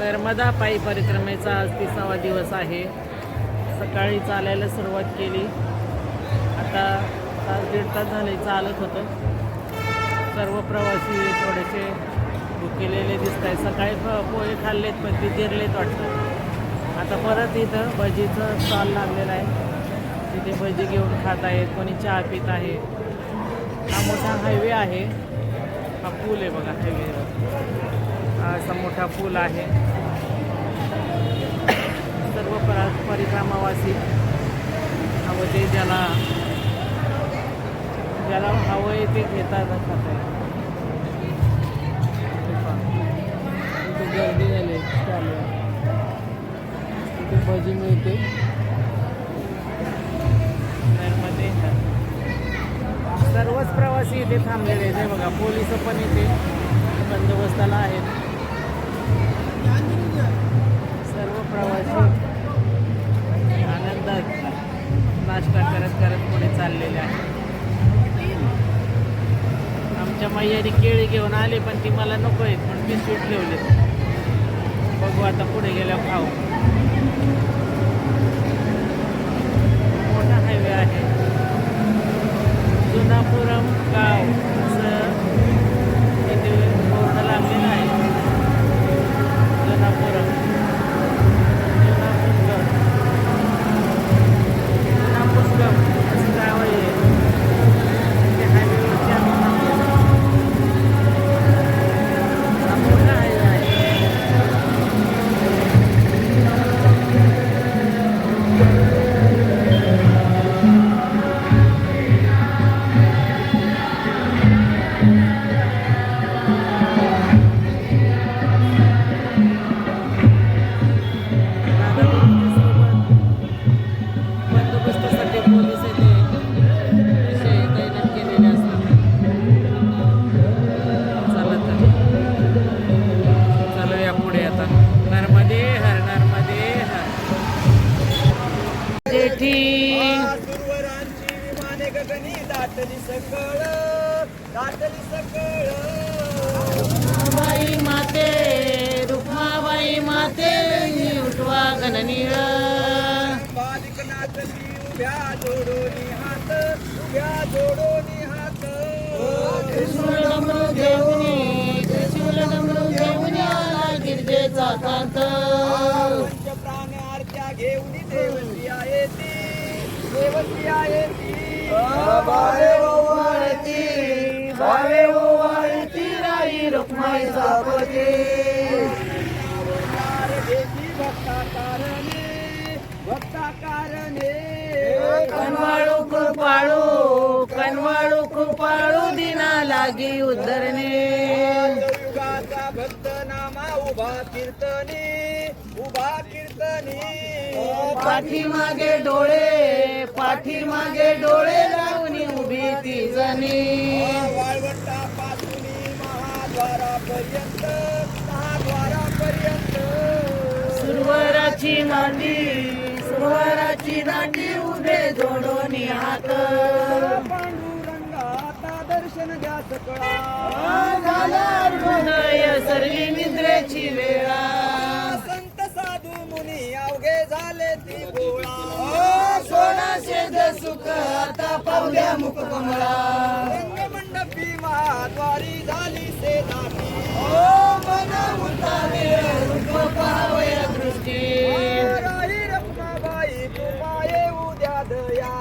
नर्मदा पायी परिक्रमेचा आज तिसावा दिवस आहे. सकाळी चालायला सुरुवात केली. आता तास दीड तास झाले चालत होतं. सर्व प्रवासी थोडेसे भुकेलेले दिसत आहेत सकाळी प- पोहे खाल्लेत पण ते जिरलेत वाटतं. आता परत इथं भजीचं स्टॉल लागलेला आहे. तिथे भजी घेऊन खात आहेत कोणी चहा पित आहे. हा मोठा हायवे आहे. हा पूल आहे बघा हायवेवर असा मोठा पूल आहे. सर्व परा परिक्रमावासी हवं ते ज्याला ज्याला हवं आहे ते घेतात खात आहे गर्दी झाली चालू तिथे भजी मिळते. सर्वच प्रवासी इथे थांबलेले आहेत. बघा पोलीस पण इथे बंदोबस्ताला आहेत. प्रवासी आनंदात नाश्ता करत करत पुढे चाललेले आहेत आमच्या मैयाने केळी घेऊन आले पण ती मला नको आहेत पण बिस्किट ठेवले बघू आता पुढे गेल्यावर खाऊ. मोठा हायवे आहे. जुनापुरम गाव. जेठी सुरवरांची विमाने गगनी दाटली सकळ दाटली सकळ बाई माते रुक्माबाई माते उठवा गणनीळ बालिक नाचली उभ्या जोडोनी हात उभ्या जोडोनी रुक्माई भक्ता कारणे भक्ता कारणे कनवाळू कृपाळू कनवाळू कृपाळू दिना लागी उधरणे उभा कीर्तनी उभा कीर्तनी. पाठीमागे डोळे पाठीमागे डोळे लावून उभी ती जणी वाळवंटा पासून महाद्वारापर्यंत महाद्वारापर्यंत. सुरवराची नांदी सुरवराची नांदी उभे जोडून हात पांडुरंगाता दर्शन द्या सकळा. झाला हृदय सर्वी सोळाशे सुख आता पावल्या मुख कमळा. रंगमंडपी महाद्वारी झाली से दाटी पावया दृष्टी. राही रखमाबाई कृपाये उद्या दया.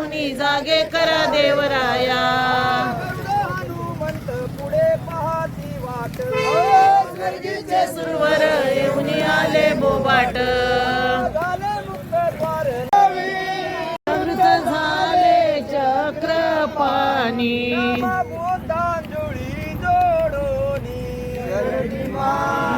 उनी जागे करा देवराया. हनुमंत पुढे पाहती वाट. गर्दीचे सुरवर येऊन आले बोबाट. बोधांजुळी जोडोनी माता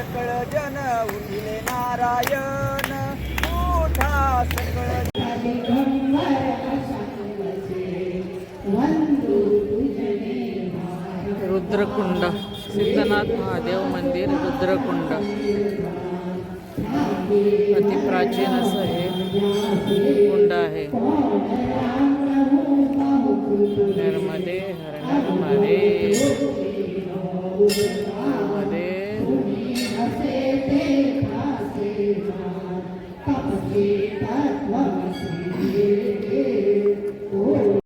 सकळ जन उठिले नारायण. उठा सकळ रुद्रकुंड सिद्धनाथ महादेव मंदिर रुद्रकुंड. अति प्राचीन असं हे कुंड आहे. नर्मदे हर नर्मदे नर्मदे. तपसे तत्वमसि